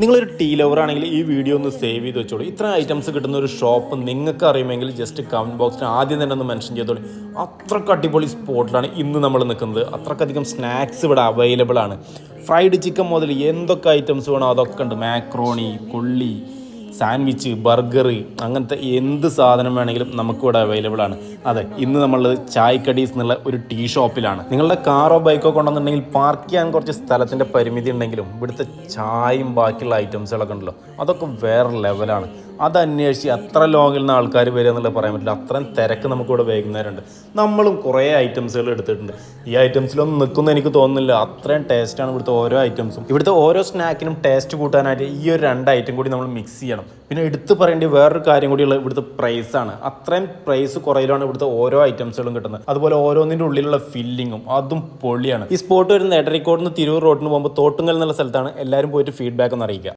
നിങ്ങളൊരു tea lover ആണെങ്കിൽ ഈ വീഡിയോ ഒന്ന് സേവ് ചെയ്ത് വെച്ചോളൂ. ഇത്ര ഐറ്റംസ് കിട്ടുന്ന ഒരു ഷോപ്പ് നിങ്ങൾക്ക് അറിയുമെങ്കിൽ ജസ്റ്റ് കമന്റ് ബോക്സിൽ ആദ്യം തന്നെ ഒന്ന് മെൻഷൻ ചെയ്തോളൂ. അത്രയ്ക്ക് അടിപൊളി സ്പോട്ടിലാണ് ഇന്ന് നമ്മൾ നിൽക്കുന്നത്. അത്രക്കധികം സ്നാക്സ് ഇവിടെ അവൈലബിൾ ആണ്. ഫ്രൈഡ് ചിക്കൻ മുതൽ എന്തൊക്കെ ഐറ്റംസ് വേണോ അതൊക്കെ ഉണ്ട്. മാക്രോണി കൊള്ളി സാൻഡ്വിച്ച് ബർഗർ അങ്ങനത്തെ എന്ത് സാധനം വേണമെങ്കിലും നമുക്കിവിടെ അവൈലബിൾ ആണ്. അതെ ഇന്ന് നമ്മൾ ചായക്കടീസ് എന്നുള്ള ഒരു ടീ ഷോപ്പിലാണ്. നിങ്ങളുടെ കാറോ ബൈക്കോ കൊണ്ടുവന്നിട്ടുണ്ടെങ്കിൽ പാർക്ക് ചെയ്യാൻ കുറച്ച് സ്ഥലത്തിന്റെ പരിമിതി ഉണ്ടെങ്കിലും ഇവിടുത്തെ ചായയും ബാക്കിയുള്ള ഐറ്റംസുകളൊക്കെ ഉണ്ടല്ലോ അതൊക്കെ വേറെ ലെവലാണ് അത് അന്വേഷിച്ച് അത്ര ലോങ്ങിൽ നിന്ന് ആൾക്കാർ വരിക എന്നുള്ളത് പറയാൻ പറ്റില്ല. അത്രയും തിരക്ക് നമുക്കിവിടെ വൈകുന്നേരമുണ്ട്. നമ്മളും കുറേ ഐറ്റംസുകൾ എടുത്തിട്ടുണ്ട്. ഈ ഐറ്റംസിലൊന്നും നിൽക്കുന്ന എനിക്ക് തോന്നുന്നില്ല. അത്രയും ടേസ്റ്റാണ് ഇവിടുത്തെ ഓരോ ഐറ്റംസും ഇവിടുത്തെ ഓരോ സ്നാക്കിനും ടേസ്റ്റ് കൂട്ടാനായിട്ട് ഈ ഒരു രണ്ട് ഐറ്റം കൂടി നമ്മൾ മിക്സ് ചെയ്യണം. പിന്നെ എടുത്തു പറയേണ്ട വേറൊരു കാര്യം കൂടിയുള്ള ഇവിടുത്തെ പ്രൈസാണ് അത്രയും പ്രൈസ് കുറയിലാണ് ഇവിടുത്തെ ഓരോ ഐറ്റംസുകളും കിട്ടുന്നത്. അതുപോലെ ഓരോന്നിന്റെ ഉള്ളിലുള്ള ഫില്ലിങ്ങും അതും പൊളിയാണ്. ഈ സ്പോട്ട് വരുന്ന എടരിക്കോട് നിന്ന് തിരൂർ റോഡിന് പോകുമ്പോൾ തോട്ടുങ്കൽ എന്നുള്ള സ്ഥലത്താണ് എല്ലാവരും പോയിട്ട് ഫീഡ്ബാക്ക് ഒന്ന് അറിയിക്കുക.